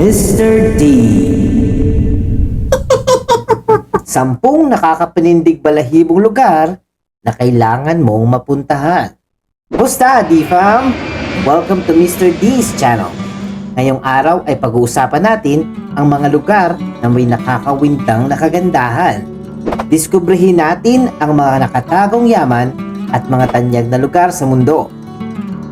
Mr. D. Sampung nakakapanindig balahibong lugar na kailangan mong mapuntahan. Musta, D-Fam? Welcome to Mr. D's channel. Ngayong araw ay pag-uusapan natin ang mga lugar na may nakakawintang na kagandahan. Diskubrihin natin ang mga nakatagong yaman at mga tanyag na lugar sa mundo.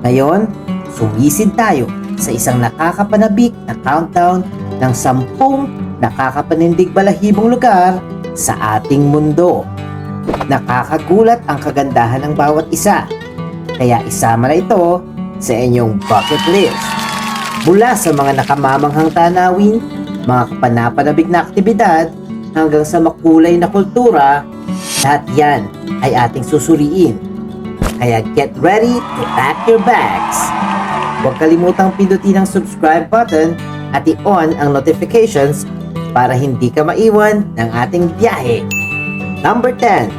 Ngayon, sumisid tayo sa isang nakakapanabik na countdown ng sampung nakakapanindig balahibong lugar sa ating mundo. Nakakagulat ang kagandahan ng bawat isa. Kaya isama na ito sa inyong bucket list. Mula sa mga nakamamanghang tanawin, mga kapanapanabik na aktibidad, hanggang sa makulay na kultura, lahat yan ay ating susuriin. Kaya get ready to pack your bags. Huwag kalimutang pindutin ang subscribe button at i-on ang notifications para hindi ka maiwan ng ating biyahe. Number 10.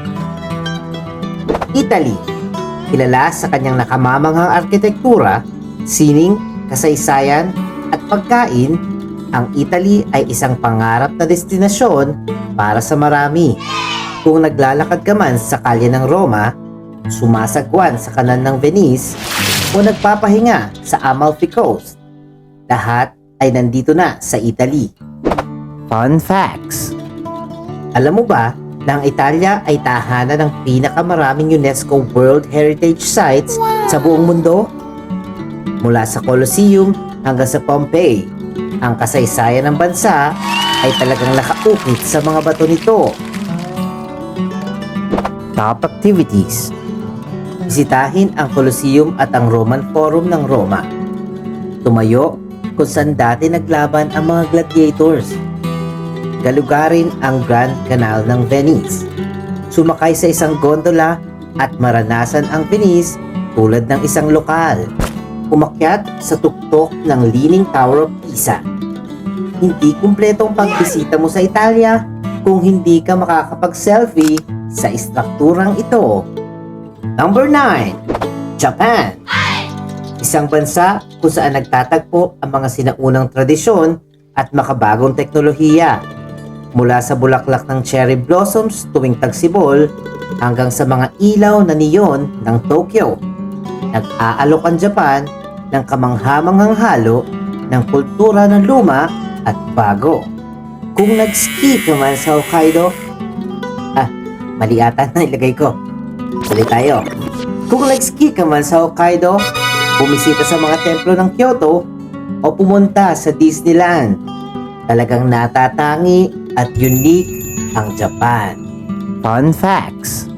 Italy. Kilala sa kanyang nakamamanghang arkitektura, sining, kasaysayan, at pagkain, ang Italy ay isang pangarap na destinasyon para sa marami. Kung naglalakad ka man sa kalye ng Roma, sumasagwan sa kanan ng Venice, o nagpapahinga sa Amalfi Coast, lahat ay nandito na sa Italy. Fun facts Alam mo ba na ang Italia ay tahanan ng pinakamaraming UNESCO World Heritage Sites sa buong mundo? Mula sa Colosseum hanggang sa Pompeii, ang kasaysayan ng bansa ay talagang nakaukit sa mga bato nito. Top activities Bisitahin ang Colosseum at ang Roman Forum ng Roma. Tumayo kung saan dati naglaban ang mga gladiators. Galugarin ang Grand Canal ng Venice. Sumakay sa isang gondola at maranasan ang Venice tulad ng isang lokal. Umakyat sa tuktok ng Leaning Tower of Pisa. Hindi kumpletong pagbisita mo sa Italia kung hindi ka makakapag-selfie sa istrukturang ito Number 9. Japan. Isang bansa kung saan nagtatagpo ang mga sinaunang tradisyon at makabagong teknolohiya. Mula sa bulaklak ng cherry blossoms tuwing tagsibol hanggang sa mga ilaw na neon ng Tokyo. Nag-aalok ang Japan ng kamanghamanghang halo ng kultura ng luma at bago. Kung nag-ski ka man sa Hokkaido, ah, mali ata na ilagay ko. Sali tayo. Kung nag-ski ka man sa Hokkaido, bumisita sa mga templo ng Kyoto, o pumunta sa Disneyland, talagang natatangi at unique ang Japan. Fun facts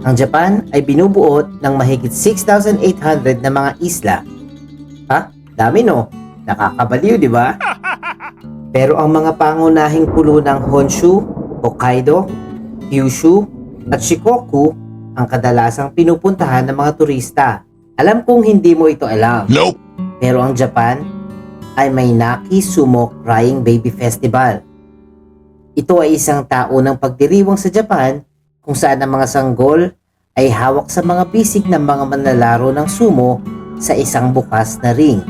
Ang Japan ay binubuot ng mahigit 6,800 na mga isla. Ha? Dami no? Nakakabaliw, di ba? Pero ang mga pangunahing pulo ng Honshu, Hokkaido, Kyushu, at Shikoku ang kadalasang pinupuntahan ng mga turista. Alam kong hindi mo ito alam. Nope. Pero ang Japan ay may Naki Sumo Crying Baby Festival. Ito ay isang taunang pagdiriwang sa Japan kung saan ang mga sanggol ay hawak sa mga bisig ng mga manlalaro ng sumo sa isang bukas na ring.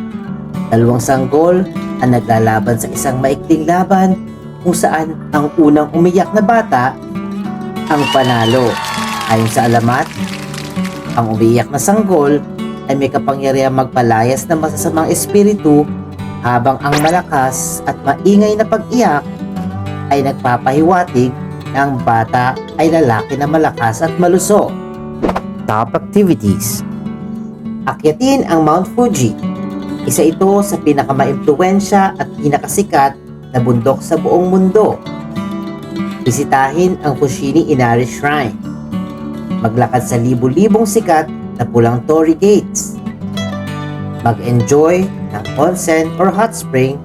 Dalawang sanggol ang naglalaban sa isang maikling laban kung saan ang unang umiyak na bata ang panalo. Ayon sa alamat, ang umiiyak na sanggol ay may kapangyarihang magpalayas ng masasamang espiritu habang ang malakas at maingay na pag-iyak ay nagpapahiwatig na bata ay lalaki na malakas at malusog. Top activities Akyatin ang Mount Fuji. Isa ito sa pinakamaimpluwensya at pinakasikat na bundok sa buong mundo. Bisitahin ang Fushimi Inari Shrine maglakad sa libu-libong sikat na pulang Torii Gates, mag-enjoy ng onsen or hot spring,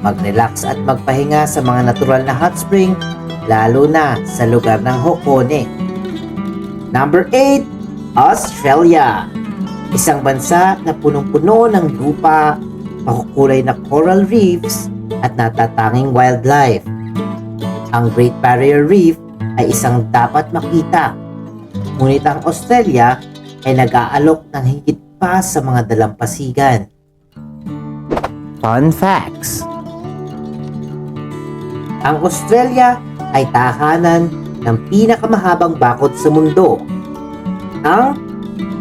mag-relax at magpahinga sa mga natural na hot spring, lalo na sa lugar ng Hokone. Number 8, Australia. Isang bansa na punong-puno ng lupa, makukulay na coral reefs at natatanging wildlife. Ang Great Barrier Reef ay isang dapat makita Ngunit ang Australia ay nag-aalok ng higit pa sa mga dalampasigan. Fun facts Ang Australia ay tahanan ng pinakamahabang bakod sa mundo, ang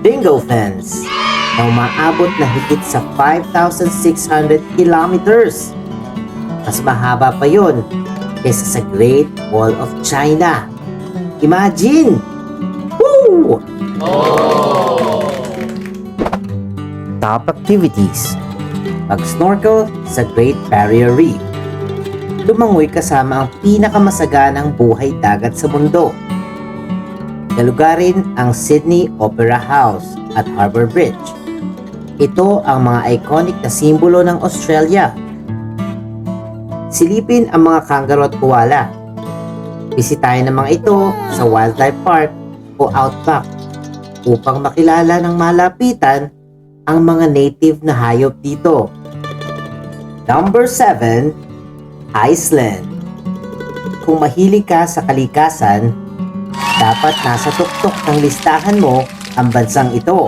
Bingo Fence, na umaabot na higit sa 5,600 kilometers. Mas mahaba pa yon kaysa sa Great Wall of China. Imagine! Woo! Top activities Pag-snorkel sa Great Barrier Reef Lumangoy kasama ang pinakamasaganang buhay dagat sa mundo. Galugarin ang Sydney Opera House at Harbour Bridge. Ito ang mga iconic na simbolo ng Australia. Silipin ang mga kangaroo at koala. Bisitahin ang mga ito sa wildlife park o outback upang makilala ng malapitan ang mga native na hayop dito. Number 7, Iceland. Kung mahilig ka sa kalikasan, dapat nasa tuktok ng listahan mo ang bansang ito.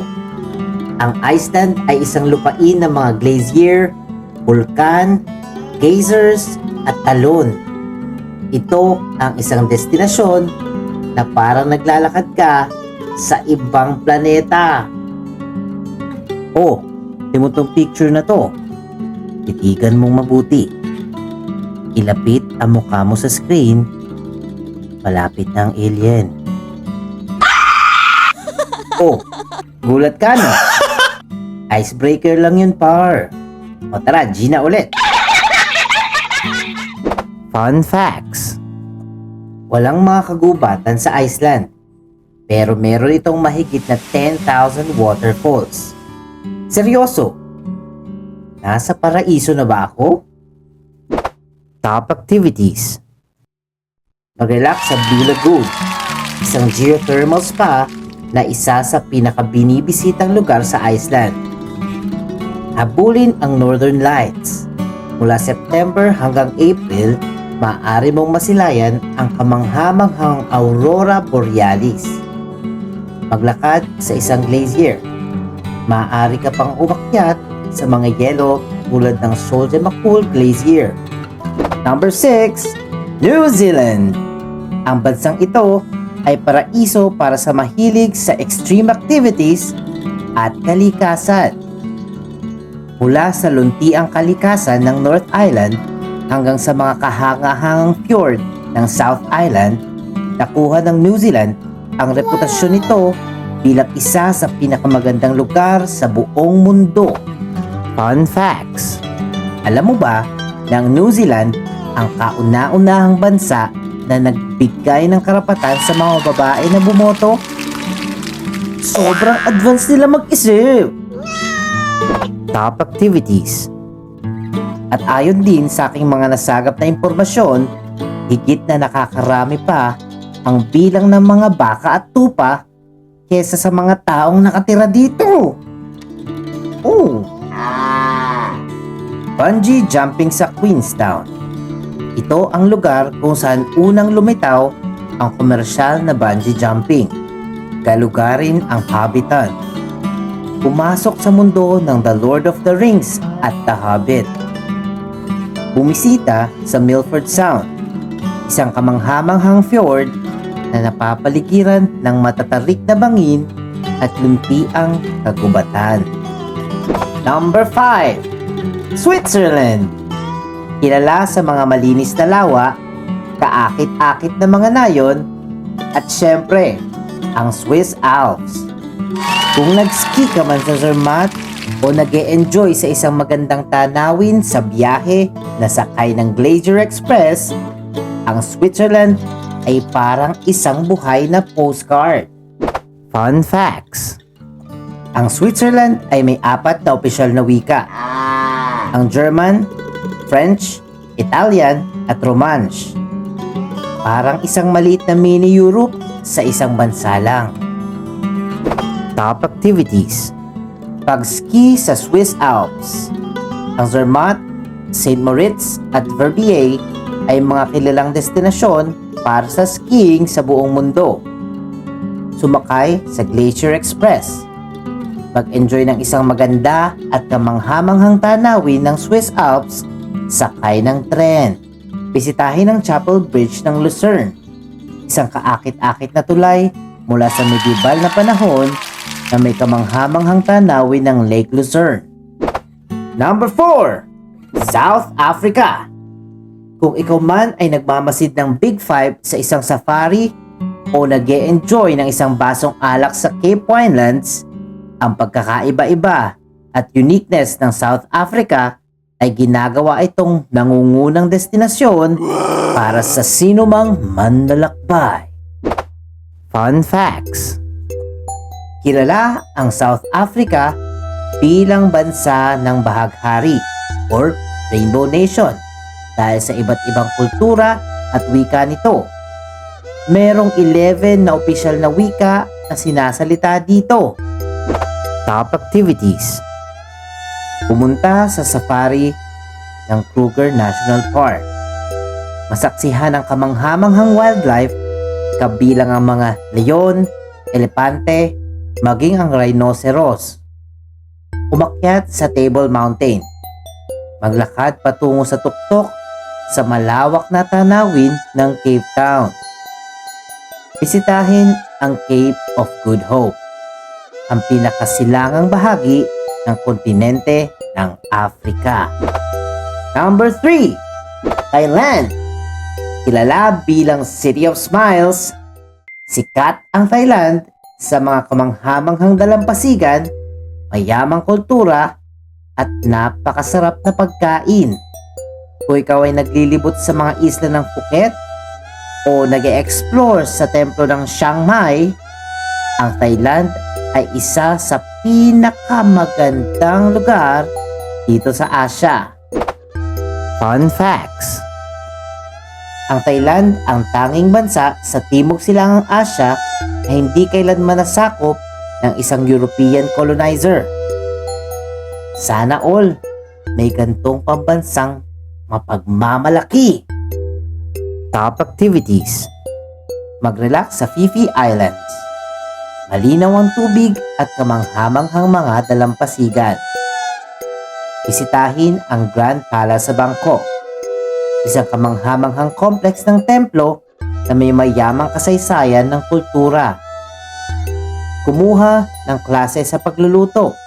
Ang Iceland ay isang lupain ng mga glacier, vulkan, geysers at talon. Ito ang isang destinasyon na parang naglalakad ka sa ibang planeta. Oh, mo tong picture na to. Titigan mong mabuti. Ilapit ang mukha mo sa screen. Malapit na ang alien. Oh, gulat ka no? Icebreaker lang yun, par. O tara, Gina ulit. Fun facts. Walang mga kagubatan sa Iceland. Pero meron itong mahigit na 10,000 waterfalls. Seryoso? Nasa paraiso na ba ako? Top activities. Mag-relax sa Blue Lagoon, isang geothermal spa na isa sa pinakabinibisitang lugar sa Iceland. Habulin ang Northern Lights. Mula September hanggang April, maaari mong masilayan ang kamanghamanghang Aurora Borealis. Maglakad sa isang glacier. Maaari ka pang umakyat sa mga yelo tulad ng Soldemakul Glacier. Number 6, New Zealand. Ang bansang ito ay paraiso para sa mahilig sa extreme activities at kalikasan. Mula sa luntiang kalikasan ng North Island hanggang sa mga kahangahangang fjord ng South Island, nakuha ng New Zealand ang reputasyon nito bilang isa sa pinakamagandang lugar sa buong mundo. Fun facts! Alam mo ba na ang New Zealand ang kauna-unahang bansa na nagbigay ng karapatan sa mga babae na bumoto? Sobrang advance nila mag-isip! Top activities At ayon din sa aking mga nasagap na impormasyon, higit na nakakarami pa ang bilang ng mga baka at tupa kesa sa mga taong nakatira dito. Oh! Bungee jumping sa Queenstown. Ito ang lugar kung saan unang lumitaw ang komersyal na bungee jumping. Kalugarin ang Hobbiton. Pumasok sa mundo ng The Lord of the Rings at The Hobbit. Bumisita sa Milford Sound, isang kamanghamanghang fjord na napapaligiran ng matatarik na bangin at lumpiang kagubatan. Number 5. Switzerland Kilala sa mga malinis na lawa, kaakit-akit na mga nayon, at syempre, ang Swiss Alps. Kung nag-ski ka man sa Zermatt o nag enjoy sa isang magandang tanawin sa biyahe na sakay ng Glacier Express, ang Switzerland ay parang isang buhay na postcard. Fun facts. Ang Switzerland ay may apat na opisyal na wika. Ang German, French, Italian at Romansh. Parang isang maliit na mini Europe sa isang bansa lang. Top activities. Pag-ski sa Swiss Alps. Ang Zermatt, St. Moritz at Verbier ay mga kilalang destinasyon para sa skiing sa buong mundo. Sumakay sa Glacier Express. Mag-enjoy ng isang maganda at kamanghamanghang tanawin ng Swiss Alps sakay ng tren. Bisitahin ang Chapel Bridge ng Lucerne. Isang kaakit-akit na tulay mula sa medieval na panahon na may kamanghamanghang tanawin ng Lake Lucerne. Number 4. South Africa. Kung ikaw man ay nagmamasid ng Big Five sa isang safari o nag enjoy ng isang basong alak sa Cape Winelands, ang pagkakaiba-iba at uniqueness ng South Africa ay ginagawa itong nangungunang destinasyon para sa sinumang manlalakbay. Fun Facts Kilala ang South Africa bilang bansa ng bahaghari or Rainbow Nation dahil sa iba't ibang kultura at wika nito. Merong 11 na opisyal na wika na sinasalita dito. Top activities Pumunta sa safari ng Kruger National Park. Masaksihan ang kamanghamanghang wildlife kabilang ang mga leon, elepante, maging ang rhinoceros. Umakyat sa Table Mountain. Maglakad patungo sa tuktok sa malawak na tanawin ng Cape Town. Bisitahin ang Cape of Good Hope, ang pinakasilangang bahagi ng kontinente ng Africa. Number 3, Thailand. Kilala bilang City of Smiles, sikat ang Thailand sa mga kamanghamanghang dalampasigan, mayamang kultura, at napakasarap na pagkain. Kung ikaw ay naglilibot sa mga isla ng Phuket o nag explore sa templo ng Chiang Mai, ang Thailand ay isa sa pinakamagandang lugar dito sa Asia. Fun Facts Ang Thailand ang tanging bansa sa Timog Silangang Asya na hindi kailanman nasakop ng isang European colonizer. Sana all may gantong pambansang mapagmamalaki. Top activities Mag-relax sa Fifi Islands Malinaw ang tubig at kamanghamanghang mga dalampasigan. Bisitahin ang Grand Palace sa Bangkok. Isang kamanghamanghang complex ng templo na may mayamang kasaysayan ng kultura. Kumuha ng klase sa pagluluto.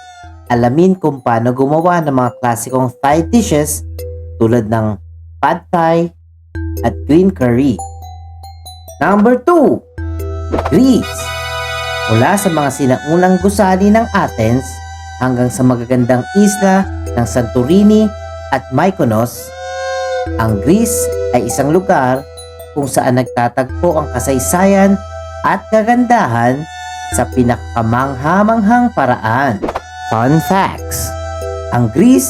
Alamin kung paano gumawa ng mga klasikong Thai dishes tulad ng pad thai at green curry. Number 2. Greece. Mula sa mga sinaunang gusali ng Athens hanggang sa magagandang isla ng Santorini at Mykonos, ang Greece ay isang lugar kung saan nagtatagpo ang kasaysayan at kagandahan sa pinakamanghamanghang paraan. Fun Facts Ang Greece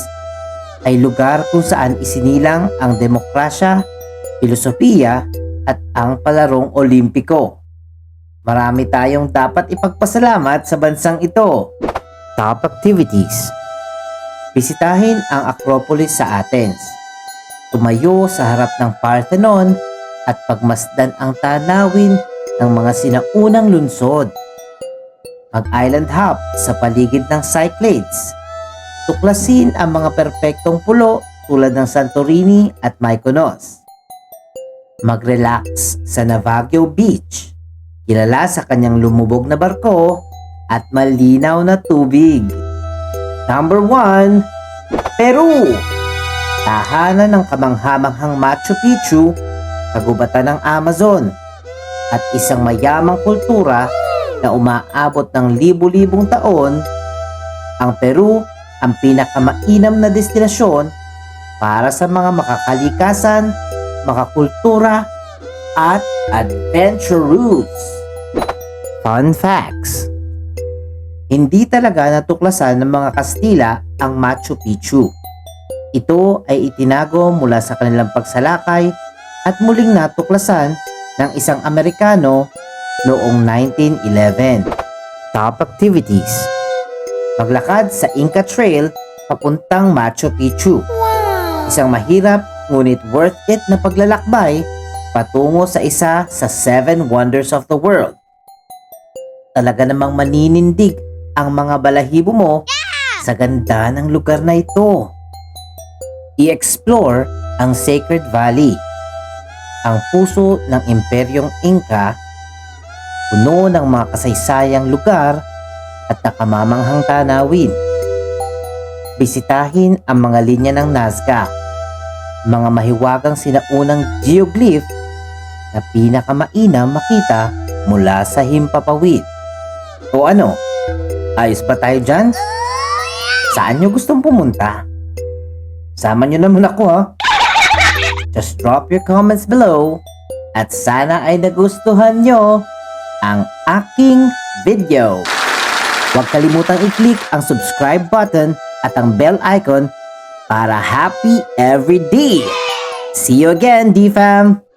ay lugar kung saan isinilang ang demokrasya, filosofiya at ang palarong olimpiko. Marami tayong dapat ipagpasalamat sa bansang ito. Top activities Bisitahin ang Acropolis sa Athens. Tumayo sa harap ng Parthenon at pagmasdan ang tanawin ng mga sinaunang lungsod. Mag-island hop sa paligid ng Cyclades. Tuklasin ang mga perpektong pulo tulad ng Santorini at Mykonos. Mag-relax sa Navagio Beach. Kilala sa kanyang lumubog na barko at malinaw na tubig. Number 1, Peru. Tahanan ng kamanghamanghang Machu Picchu, kagubatan ng Amazon, at isang mayamang kultura na umaabot ng libu-libong taon, ang Peru ang pinakamainam na destinasyon para sa mga makakalikasan, makakultura, at adventurous. Fun facts Hindi talaga natuklasan ng mga Kastila ang Machu Picchu. Ito ay itinago mula sa kanilang pagsalakay at muling natuklasan ng isang Amerikano noong 1911. Top activities Maglakad sa Inca Trail papuntang Machu Picchu. Isang mahirap ngunit worth it na paglalakbay patungo sa isa sa Seven Wonders of the World. Talaga namang maninindig ang mga balahibo mo sa ganda ng lugar na ito. I-explore ang Sacred Valley, ang puso ng imperyong Inca, puno ng mga kasaysayang lugar at nakamamanghang tanawin. Bisitahin ang mga linya ng Nazca, mga mahiwagang sinaunang geoglyph na pinakamainam makita mula sa himpapawid. O ano, ayos ba tayo dyan? Saan nyo gustong pumunta? Sama nyo naman ako ha. Just drop your comments below at sana ay nagustuhan nyo ang aking video. Huwag kalimutang i-click ang subscribe button at ang bell icon para happy every day. See you again, DFAM!